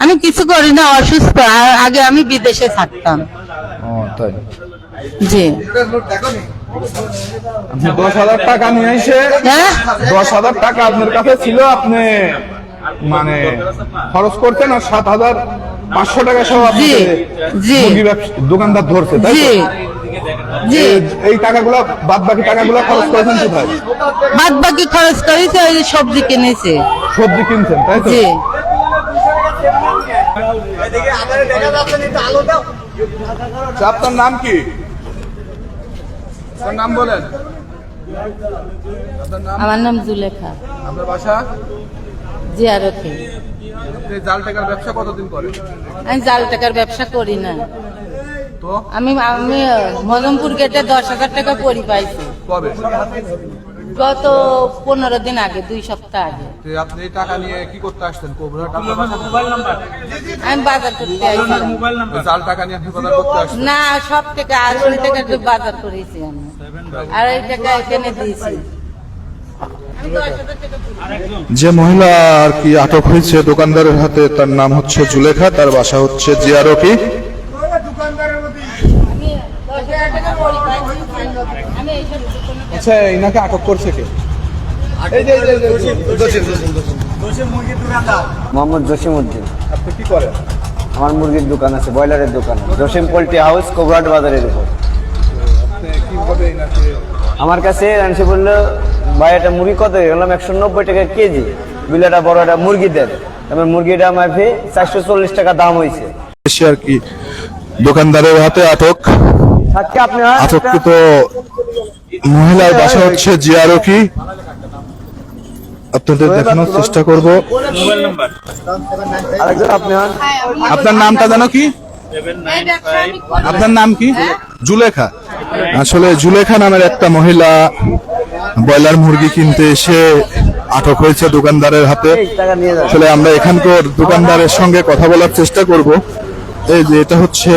আমি কিছু করি না অসুস্থ। আগে আমি বিদেশে থাকতাম। ও তাই। জি। দশ হাজার টাকা নিয়ে এসে হ্যাঁ? দশ হাজার টাকা আপনার কাছে ছিল আপনি মানে খরচ করতেন আর সাত হাজার পাঁচশো টাকা সহ আপনি দোকানদার ধরছে তাই জি। এই- টাকাগুলো বাদ বাকি টাকাগুলো খরচ করেছেন কোথায়? বাদ বাকি খরচ করেছে ওই সবজি কিনেছে। সবজি কিনছেন তাই তো? জি। আপনার নাম কি? আপনার নাম বলেন। আমার নাম জুলেখা। আপনার বাসা? জি আর ওকে জাল টাকার ব্যবসা কতদিন করেন? আমি জাল টাকার ব্যবসা করি না। তো? আমি আমি মজমপুর গেটে দশ হাজার টাকা পরি পাইছি। কবে? গত পনেরো দিন আগে দুই সপ্তাহ আগে। আপনি টাকা নিয়ে কি করতে আসতেন আমি বাজার করতে আইছিলাম জাল টাকা নিয়ে আপনি বাজার করতে আসতেন না সব থেকে আসল টাকা বাজার করেছি আমি। আর এই টাকা এখানে দিয়েছি। যে মহিলা আর কি আটক হয়েছে দোকানদারের হাতে তার নাম হচ্ছে জুলেখা তার বাসা হচ্ছে জিয়ারকি। আচ্ছা ইনাকে আটক করছে কে। মোহাম্মদ জসিম উদ্দিন। আপনি কি করেন? আমার মুরগির দোকান আছে ব্রয়লারের দোকান জসিম পোল্ট্রি হাউস কোবরাট বাজারের উপর। আপনি কীভাবে ইনাকে আমার কাছে এসে বলল ভাই একটা মুরগি কত? গেলাম একশো নব্বই টাকা কেজি। বিলেটা বড় একটা মুরগি দেন। এবার মুরগিটা মাফে চারশো চল্লিশ টাকা দাম হয়েছে। আর কি দোকানদারের হাতে আটক। আটককৃত মহিলার বাসা হচ্ছে জিয়ারকি। আপনাদের দেখানোর চেষ্টা করব। আরেকজন আপনি হন আপনার নামটা জানো কি? আপনার নাম কি? জুলেখা। আসলে জুলেখা নামের একটা মহিলা ব্রয়লার মুরগি কিনতে এসে আটক হয়েছে দোকানদারের হাতে। আসলে আমরা এখানকার দোকানদারের সঙ্গে কথা বলার চেষ্টা করব। এই যে এটা হচ্ছে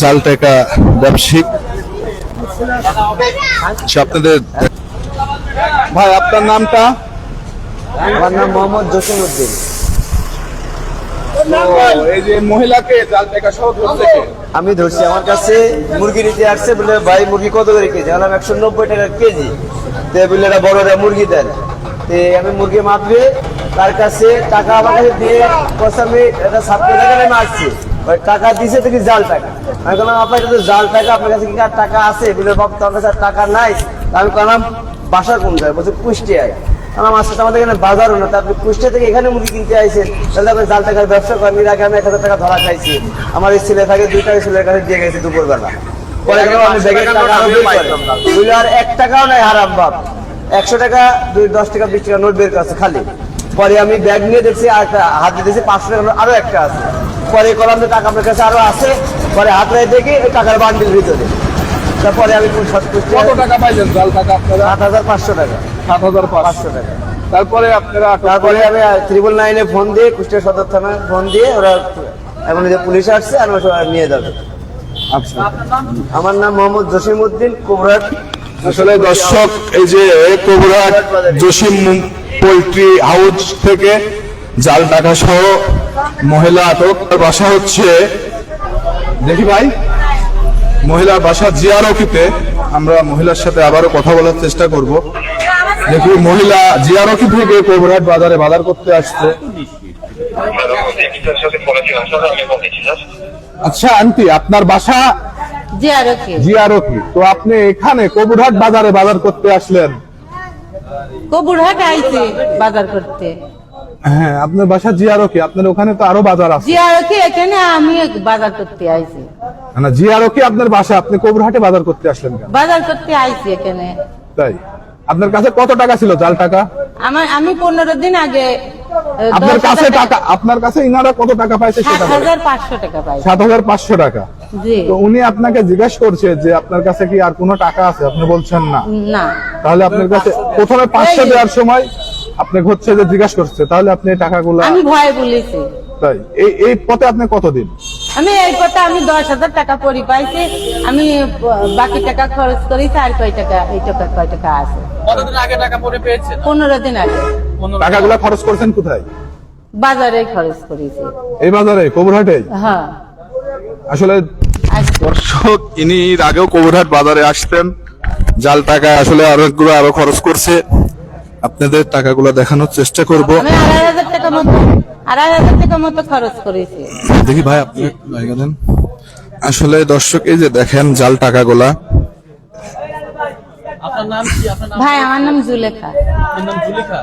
জাল টাকা ব্যবসায়িক। আচ্ছা, আপনাদের ভাই আপনার নামটা? আমার নাম মোহাম্মদ জসিম উদ্দিন। এই যে মহিলাকে জাল টাকা সহ ধরছে আমি ধরছি আমার কাছে মুরগি নিতে আসছে বলে ভাই মুরগি কত করে কেজি? বললাম একশো নব্বই টাকা কেজি। তে বলে এটা বড় একটা মুরগি দেন। তে আমি মুরগি মাপবে তার কাছে টাকা আমার কাছে দিয়ে বলছে আমি এটা সাতশো টাকা আমি আসছি টাকা দিছে জাল টাকা আমি বললাম, আপনার কাছে জাল টাকা আপনার কাছে কি টাকা আছে? বলে বাবু, তোমার কাছে টাকা নাই। আমি বললাম বাসা কোন যায় বলছে, কুষ্টিয়ায়। আমার আমাদের এখানে বাজারও না আপনি কুষ্টিয়া থেকে এখানে মুরগি কিনতে তাহলে আপনি জাল টাকার ব্যবসা করেন। এর আগে আমি এক হাজার টাকা ধরা খাইছি। আমার এই ছেলে থাকে দুই টাকা ছেলের কাছে দিয়ে গেছি দুপুরবেলা। পরে আমি ব্যাগের টাকা আরও এক টাকাও নাই, হারাম বাপ। একশো টাকা, দুই, দশ টাকা, বিশ টাকা নোট বের কাছে খালি। পরে আমি ব্যাগ নিয়ে দেখছি, আর একটা হাতে দিয়েছি, পাঁচশো টাকা আরও একটা আছে। পরে করলাম যে টাকা আপনার কাছে আরও আছে পরে হাত রায় দেখি ওই টাকার বান্ডিল ভিতরে। তারপরে আমি কত টাকা পাইছেন জাল টাকা আপনারা? সাত হাজার পাঁচশো টাকা। সাত হাজার পাঁচশো। টাকা। তারপরে আপনারা তারপরে আমি ত্রিপল নাইনে ফোন দিয়ে কুষ্টিয়া সদর থানায় ফোন দিয়ে ওরা এখন যে পুলিশ আসছে আর ওরা নিয়ে যাবে। আচ্ছা। আমার নাম মোহাম্মদ জসিম উদ্দিন কুবরাট। আসলে দর্শক এই যে কোবরাট জসিম পোল্ট্রি হাউস থেকে জাল টাকা সহ মহিলা আটক। তার বাসা হচ্ছে দেখি ভাই মহিলার বাসা জিয়ারকিতে। আমরা মহিলার সাথে আবারও কথা বলার চেষ্টা করব। দেখি মহিলা জিয়ারকি থেকে কোবরাট বাজারে বাজার করতে আসছে। আচ্ছা আন্টি আপনার বাসা জি আর ওকে জিয়ারকি। তো আপনি এখানে কবুরহাট বাজারে বাজার করতে আসলেন। কবুরহাট আইছি বাজার করতে। হ্যাঁ আপনার বাসা জিয়ারকি আপনার ওখানে তো আরও বাজার আছে। জি আর ওকে এখানে আমি বাজার করতে আইছি। না জিয়ারকি আপনার বাসা আপনি কবুরহাটে বাজার করতে আসলেন কেন? বাজার করতে আইছি এখানে। তাই? আপনার কাছে কত টাকা ছিল জাল টাকা? আমার আমি পনেরো দিন আগে আপনার কাছে টাকা আপনার কাছে ইনারা কত টাকা পাইছে সেটা বলেন। হাজার পাঁচশো টাকা পাই সাত হাজার পাঁচশো টাকা। জি। তো উনি আপনাকে জিজ্ঞেস করছে যে আপনার কাছে কি আর কোনো টাকা আছে? আপনি বলছেন না। না। তাহলে আপনার কাছে প্রথমে পাঁচশো দেওয়ার সময় আপনি হচ্ছে যে জিজ্ঞাসা করছে তাহলে আপনি এই টাকাগুলো আমি ভয় বলেছি। তাই এই এই পথে আপনি কতদিন? আমি এই কথা আমি দশ হাজার টাকা পরি পাইছি আমি বাকি টাকা খরচ করেছি আর কয় টাকা এই টাকা কয় টাকা আছে। কতদিন আগে টাকা পরে পেয়েছেন? পনেরো দিন আগে। টাকাগুলো খরচ করছেন কোথায়? বাজারে খরচ করেছি। এই বাজারে কবুরহাটে? হ্যাঁ। আসলে দর্শক ইনি আগেও কবিরহাট বাজারে আসতেন। জাল টাকা আসলে অনেকগুলো আরও খরচ করছে। আপনাদের টাকাগুলো দেখানোর চেষ্টা করব। আমি আড়াই হাজার টাকা মতো আড়াই হাজার টাকা মতো খরচ করেছি। দেখি ভাই আপনি জায়গা দেন। আসলে দর্শক এই যে দেখেন জাল টাকাগুলা। ভাই আমার নাম জুলেখা।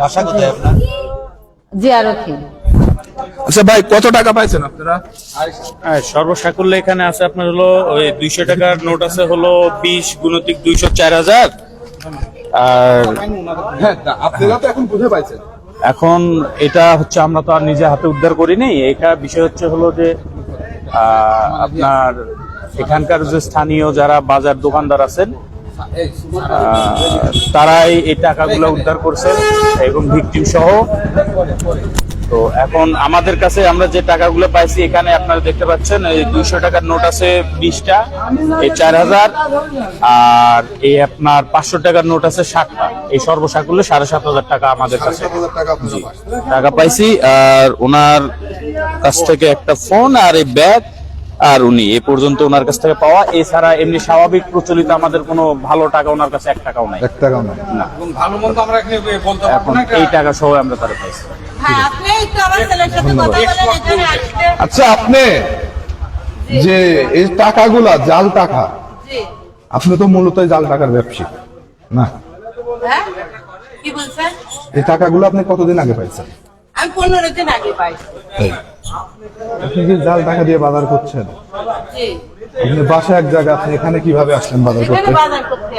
ভাষা কোথায় আপনার? জিয়ারথি আচ্ছা ভাই কত টাকা পাইছেন আপনারা? হ্যাঁ সর্বসাকুল্য এখানে আছে আপনার হলো ওই দুইশো টাকার নোট আছে হলো বিশ গুণতিক দুইশো চার হাজার। আর হ্যাঁ আপনারা তো এখন বুঝে পাইছেন। এখন এটা হচ্ছে আমরা তো আর নিজে হাতে উদ্ধার করিনি। এটা বিষয় হচ্ছে হলো যে আপনার এখানকার যে স্থানীয় যারা বাজার দোকানদার আছেন তারাই এই টাকাগুলো উদ্ধার করছেন এবং ভিকটিম সহ তো এখন আমাদের কাছে আমরা যে টাকাগুলো পাইছি এখানে আপনারা দেখতে পাচ্ছেন এই দুইশো টাকার নোট আছে বিশটা এই চার হাজার আর এই আপনার পাঁচশো টাকার নোট আছে ষাটটা। এই সর্বসাকুল্যে সাড়ে সাত হাজার টাকা আমাদের কাছে। টাকা পাইছি আর ওনার কাছ থেকে একটা ফোন আর এই ব্যাগ আর উনি এ পর্যন্ত ওনার কাছ থেকে পাওয়া। এছাড়া এমনি স্বাভাবিক প্রচলিত আমাদের কোনো ভালো টাকা ওনার কাছে এক টাকাও নাই। এক টাকাও নাই। না। এখন এই টাকা সহ আমরা তারা পাইছি। আচ্ছা আপনি যে এই টাকাগুলা জাল টাকা আপনি তো মূলত জাল টাকার ব্যবসায়ী না? হ্যাঁ? কি বলছেন? এই টাকাগুলো আপনি কতদিন আগে পাইছেন? আমি পনেরো দিন আগে পাইছি আপনি কি জাল টাকা দিয়ে বাজার করছেন? আপনি বাসা এক জায়গা আপনি এখানে কীভাবে আসলেন বাজার করতে?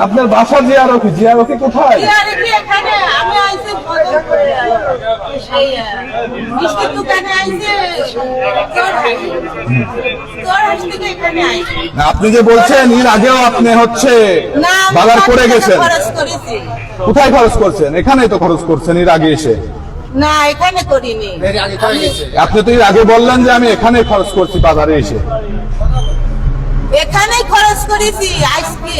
আপনার বাসা জিয়ারকি জিয়ারকি কোথায়? কি আর কি এখানে আমি আইছি বাজার করে সেই আহ, মিষ্টির দোকানে আইছি আপনি যে বলছেন এর আগেও আপনি হচ্ছে না বাজার করে গেছেন। কোথায় খরচ করছেন? এখানেই তো খরচ করছেন এর আগে এসে। না এখানে করিনি। আপনি তো এর আগে বললেন যে আমি এখানে খরচ করছি বাজারে এসে। এখানেই খরচ করেছি আজকে।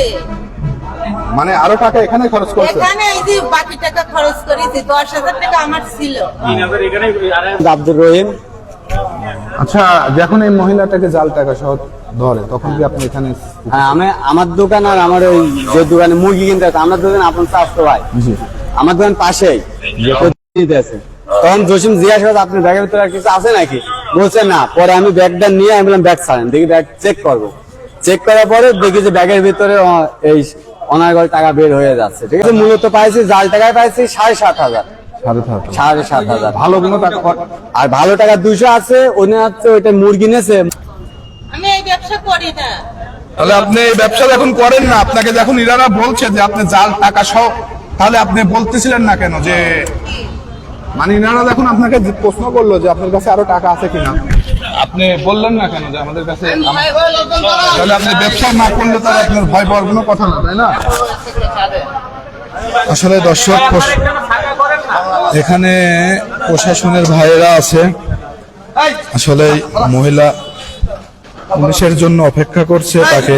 মানে আরও টাকা এখানে খরচ করছেন এখানে এই যে বাকি টাকা খরচ করেছি দশ হাজার টাকা আমার ছিল। আব্দুর রহিম। আচ্ছা যখন এই মহিলাটাকে জাল টাকা সহ ধরে তখন কি আপনি এখানে হ্যাঁ আমি আমার দোকান আর আমার ওই যে দোকানে মুরগি কিনতে আছে আমার দোকান আপন স্বাস্থ্য ভাই। আমার দোকান পাশেই নিতে আছে। তখন জসিম জিজ্ঞাসা করছে আপনি ব্যাগের ভিতরে আর কিছু আছে নাকি? বলছে না। পরে আমি ব্যাগটা নিয়ে আমি বললাম ব্যাগ ছাড়েন দেখি ব্যাগ চেক করব। চেক করার পরে দেখি যে ব্যাগের ভিতরে এই অনার্গল টাকা বের হয়ে যাচ্ছে ঠিক আছে? মূলত পাইছি জাল টাকায় পাইছি সাড়ে সাত হাজার। সাড়ে সাত হাজার। ভালো কোনো টাকা আর ভালো টাকা দুশো আছে উনি হচ্ছে ওইটা মুরগি নিয়েছে আমি এই ব্যবসা করি না। তাহলে আপনি এই ব্যবসা যখন করেন না আপনাকে যখন ইরারা বলছে যে আপনি জাল টাকা সহ তাহলে আপনি বলতেছিলেন না কেন যে মানে ইনারা যখন আপনাকে প্রশ্ন করল যে আপনার কাছে আরও টাকা আছে কিনা আপনি বললেন না কেন যে আমাদের কাছে তাহলে আপনি ব্যবসা না করলে তাহলে আপনার ভয় পাওয়ার কোনো কথা না তাই না? আসলে দর্শক এখানে প্রশাসনের ভাইয়েরা আছে। আসলে মহিলা পুলিশের জন্য অপেক্ষা করছে তাকে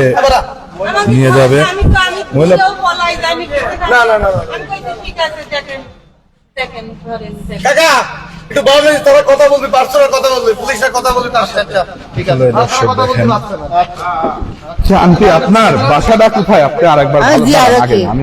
নিয়ে যাবে। মহিলা- খুঁজেও পলাই জানি না না না কাকা একটু বলবি তোরা কথা বলবি পার্সোনাল কথা বলবি পুলিশের কথা বলবি তার সাথে ঠিক আছে কথা বলতে দেখেন পারছে না। আচ্ছা আন্টি আপনার বাসাটা কোথায়? আপনি আরেকবার। আমি